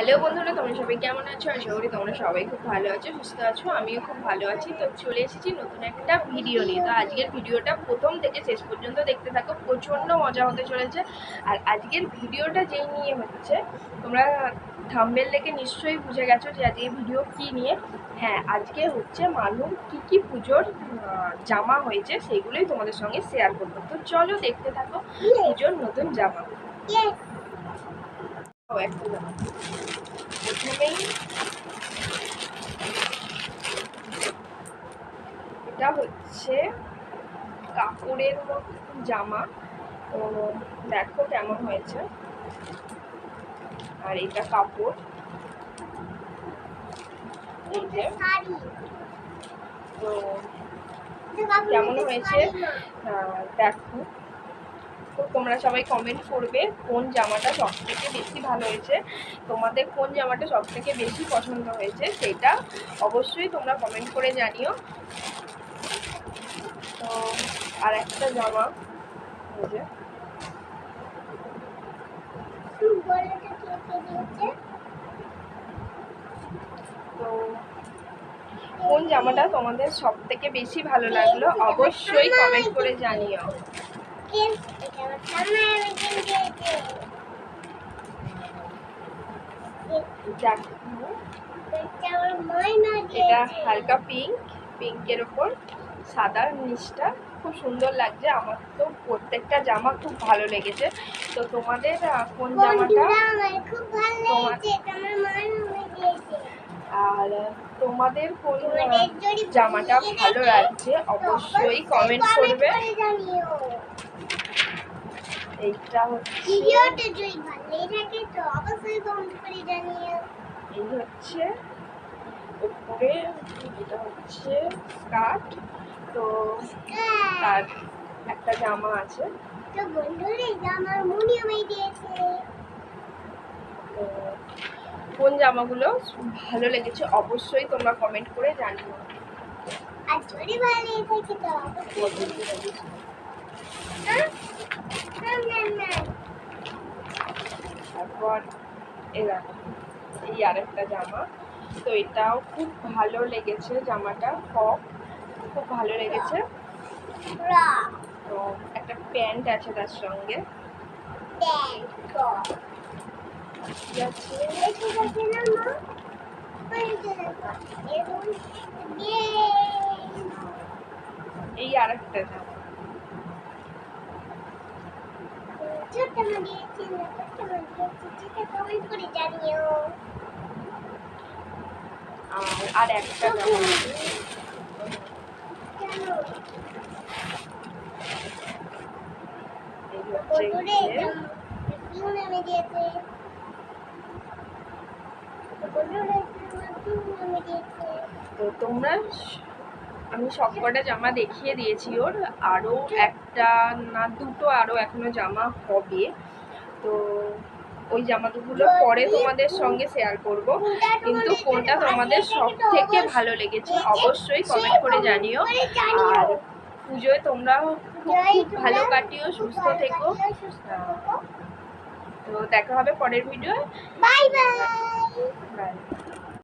Hello বন্ধুরা, তোমরা সবাই কেমন আছো? আশা করি তোমরা সবাই খুব ভালো আছো, সুস্থ আছো, আমিও খুব ভালো আছি। তো চলে এসেছি নতুন একটা ভিডিও নিয়ে। তো আজকের ভিডিওটা প্রথম থেকে শেষ পর্যন্ত দেখতে থাকো, প্রচণ্ড মজা হতে চলেছে। আর আজকের ভিডিওটা যেই নিয়ে হচ্ছে, তোমরা থাম্বেল দেখে নিশ্চয়ই বুঝে গেছো যে আজকে ভিডিও কি নিয়ে। হ্যাঁ আজকে হচ্ছে মালুম কি কি পুজোর জামা হয়েছে সেইগুলোই তোমাদের সঙ্গে শেয়ার করব। তো চলো দেখতে থাকো পুজোর নতুন জামা। ও একটা প্রথমেই এটা হচ্ছে কাপড়ের মতো জামা। তো দেখো কেমন হয়েছে। আর এটা কাপড়। এই যে তো কেমন হয়েছে? আহ, দেখো। তোমরা সবাই কমেন্ট করবে কোন জামাটা সব থেকে বেশি ভালো হয়েছে, তোমাদের কোন জামাটা সব থেকে বেশি পছন্দ হয়েছে সেটা অবশ্যই তোমরা কমেন্ট করে জানিও। তো, আর একটা জামা যে। তো, কোন জামাটা তোমাদের সব থেকে বেশি ভালো লাগল অবশ্যই কমেন্ট করে জানিও। এটা হালকা পিঙ্ক পিঙ্কের ওপর সাদার নিচটা খুব সুন্দর লাগছে। আমার তো প্রত্যেকটা জামা খুব ভালো লেগেছে। তো তোমাদের কোন জামাটা খুব আর তোমাদের কোন জামাটা ভালো লাগছে অবশ্যই কমেন্ট করবে। এইটা হচ্ছে এই উপরে এটা হচ্ছে স্কার্ট তো তার একটা জামা আছে। তো বন্ধুরা এটা আমার আমায় দিয়েছে তো কোন জামাগুলো ভালো লেগেছে অবশ্যই তোমরা কমেন্ট করে জানিও। হ্যাঁ? তারপর এই এই আরেকটা জামা। তো এটাও খুব ভালো লেগেছে জামাটা কপ খুব ভালো লেগেছে। তো একটা প্যান্ট আছে তার সঙ্গে। এই আরেকটা জামা ছোট্ট মা দিয়েছি না ছোট্ট মা দিয়েছি সেটা কমেন্ট করে জানিও আর আর একটা জামা আছে জানো এই হচ্ছে বন্ধুরে গিয়ে কি নামে দিয়েছে বন্ধুরে কি নামে দিয়েছে তো তোমরা আমি সবকটা জামা দেখিয়ে দিয়েছি ওর। আরও একটা না, দুটো আরও এখনও জামা হবে। তো ওই জামা দুগুলো পরে তোমাদের সঙ্গে শেয়ার করব। কিন্তু কোনটা তোমাদের সব থেকে ভালো লেগেছে অবশ্যই কমেন্ট করে জানিও। আর পুজোয় তোমরা খুব ভালো কাটিও, সুস্থ থেকো। তো দেখা হবে পরের ভিডিও বাই বাই বাই